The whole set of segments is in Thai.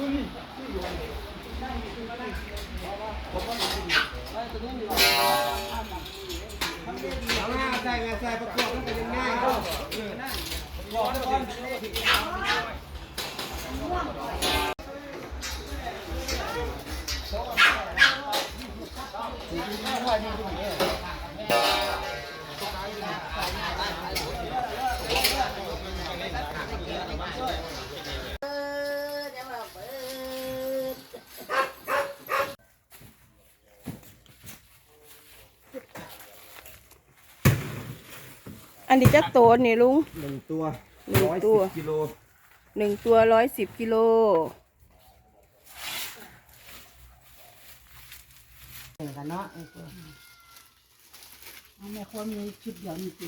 เอาหน้าใส่ไงใส่ประกอบแล้วเป็นง่ายเอันนี้ จักโตนนี่ลุง หนึ่งตัวหนึ่งร้อยตัสิว บกิโลหนึ่งตัวร้อยสิบกิโลกันเนาะไอ้ตัวเอาแม่คนมีชุดเดียวนี่สิ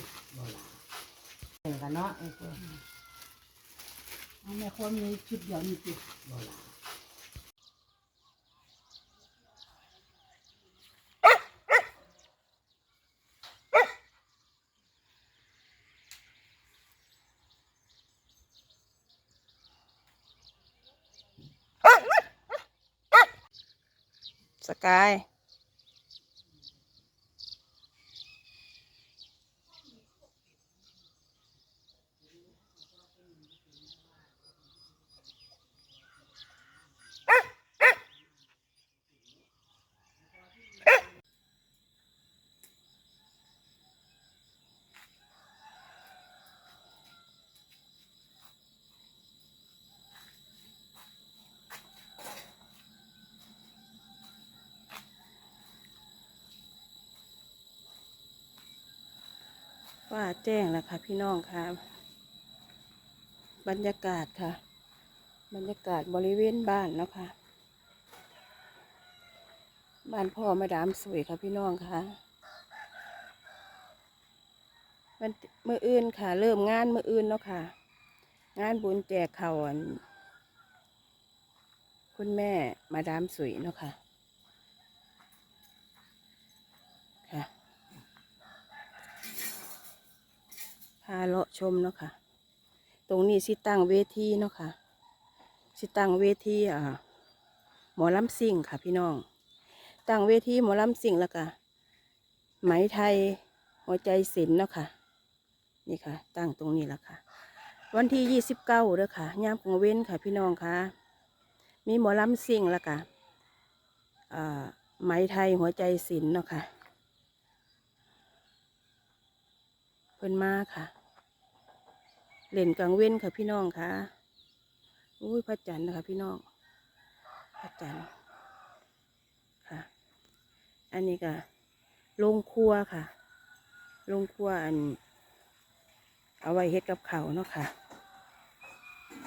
เห็นกันเนาะไอ้ตัวเอาแม่คนมีชุดเดียวนี่สิ สกาย ว่าแจ้งแล้วค่ะพี่น้องค่ะ บรรยากาศค่ะ บรรยากาศบริเวณบ้านเนาะค่ะ บ้านพ่อมาดามสวยค่ะพี่น้องค่ะมันมืออื่นค่ะ เริ่มงานมืออื่นเนาะค่ะ งานบุญแจกเขาวอันคุณแม่มาดามสวยเนาะค่ะ พาเลาะชมเนาะค่ะ ตรงนี้สิตั้งเวทีเนาะค่ะ สิตั้งเวทีอ่าหมอลำซิ่งค่ะพี่น้อง ตั้งเวทีหมอลำซิ่งแล้วก็ไหมไทยหัวใจศิลป์เนาะค่ะ นี่ค่ะ ตั้งตรงนี้แล้วค่ะ วันที่ยี่สิบเก้าเด้อค่ะยามกลางเว้นค่ะ พี่น้องค่ะ มีหมอลำซิ่งแล้วก็อ่าไหมไทยหัวใจศิลป์เนาะค่ะ เพิ่นมาค่ะ เล่นกลางเว้นค่ะพี่น้องค่ะอุ้ยพระจันทร์นะคะพี่น้องพระจันทร์ค่ะ อันนี้ก็โรงครัวค่ะโรงครัวอัน เอาไว้เฮ็ดกับเขาเนาะค่ะ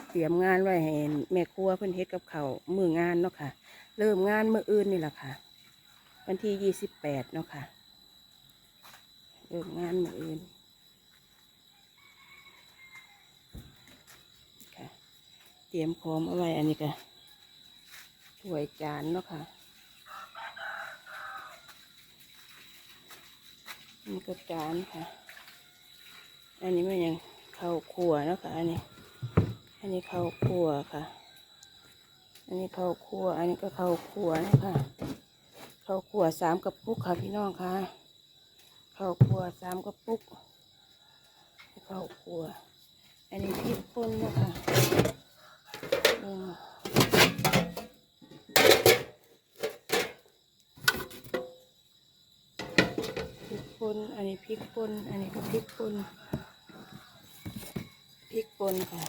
เตรียมงานไว้ให้แม่ครัวเพิ่นเฮ็ดกับเขามืองานเนาะค่ะ เริ่มงานมื้ออื่นนี่แหละค่ะ วันที่ยี่สิบแปดเนาะค่ะ เริ่มงานมื้ออื่น ค่ะเต รียมพร้อมเอาไว้อันนี้ก็ถ้วยจานเนาะค่ะอันนี่ก็จานค่ะ อันนี้มันยังข้าวคั่วเนาะค่ะอันนี้ อันนี้ข้าวคั่วค่ะ อันนี้ข้าวคั่ว อันนี้ก็ข้าวคั่วนะคะข้าวคั่วสามกระปุกค่ะพี่น้องค่ะข้าวคั่วสามกระปุกข้าวคั่ว อันนี้พริกป่นนะคะ พริกป่นอันนี้พริกป่นอันนี้ก็พริกป่นพริกป่นค่ะ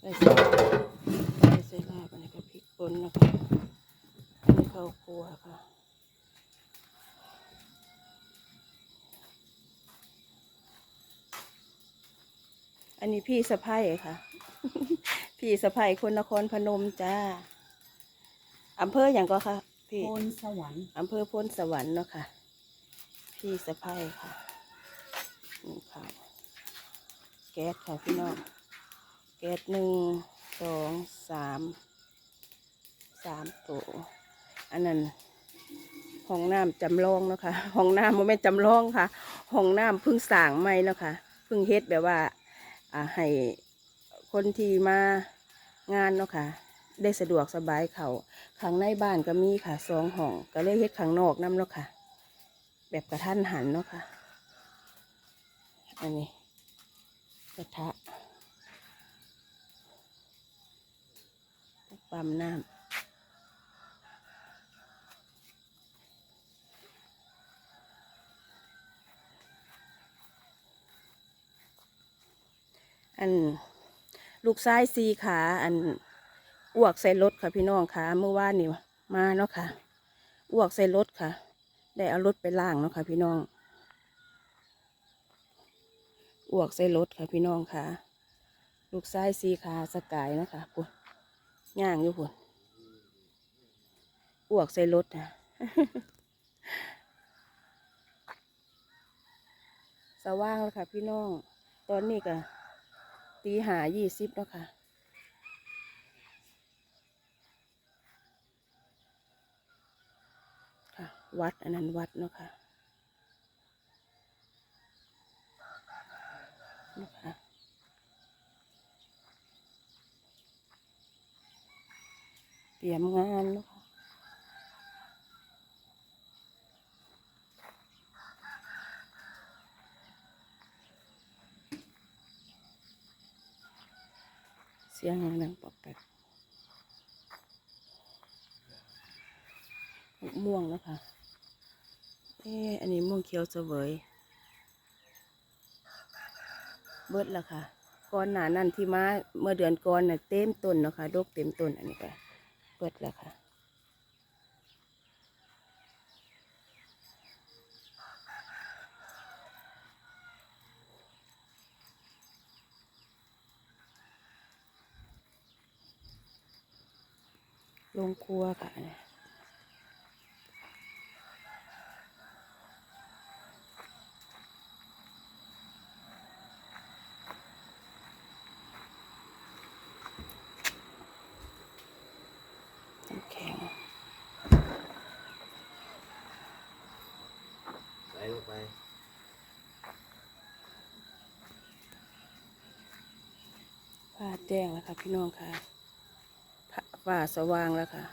ใส่ใส่ใส่ลาบอันนี้ก็พริกป่นนะคะอันนี้ข้าวคั่วค่ะอันนี้พี่สะพ้ายค่ะ พี่สะพ้ายคนนครพนมจ้าอำเภออย่างก็ค่ะ พี่โพนสวรรค์อำเภอพ้นสวรรค์เนาะค่ะ พี่สะพ้ายค่ะนี่ค่ะ แก๊สค่ะพี่น้อง แก๊สหนึ่งสองสามสามตัวอันนั้นห้องน้ำจำลองเนาะค่ะห้องน้ำมันไม่นจำลองค่ะห้องน้ำเพิ่งสร้างใหม่เนาะค่ะเพิ่งเฮ็ดแบบว่า อ่าให้ คนที่มางานเนาะค่ะ ได้สะดวกสบายเขาข้างในบ้านก็มีค่ะสองห้อง ก็เลยเฮ็ดข้างนอกน้ำแล้วค่ะ แบบกระทันหันเนาะค่ะ อันนี้กระทะปั๊มน้ำอัน ลูกซ้ายสีขา อันอ้วกใส่รถค่ะพี่น้องค่ะ เมื่อวานนี่มาเนาะค่ะอ้วกใส่รถค่ะ ได้เอารถไปล่างเนาะค่ะพี่น้องอ้วกใส่รถค่ะพี่น้องค่ะ ลูกซ้ายสีขาสกายนะคะพุ่นย่างอยู่พุ่นอ้วกใส่รถนะสว่างแล้วค่ะพี่น้อง ตอนนี้ก็ ตีหายี่สิบแล้วค่ะ ค่ะ วัดอันนั้นวัดเนาะค่ะนะคะเตรียมงานเนาะค่ะ เสียงอะไรดังปอกแปกม่วงแล้วค่ะ เอ๊อันนี้ม่วงเขียวเสวย เบิดแล้วค่ะก้อนหนานั่นที่มาเมื่อเดือนก่อนน่ะเต็มต้นเนาะค่ะดกเต็มต้นอันนี้ก็เบิดแล้วค่ะ ลงครัวค่ะเนี่ยน้ำแข็งใส่ลงไปฟ้าแจ้งแล้วค่ะพี่น้องค่ะ ฟ้าสว่างแล้วค่ะ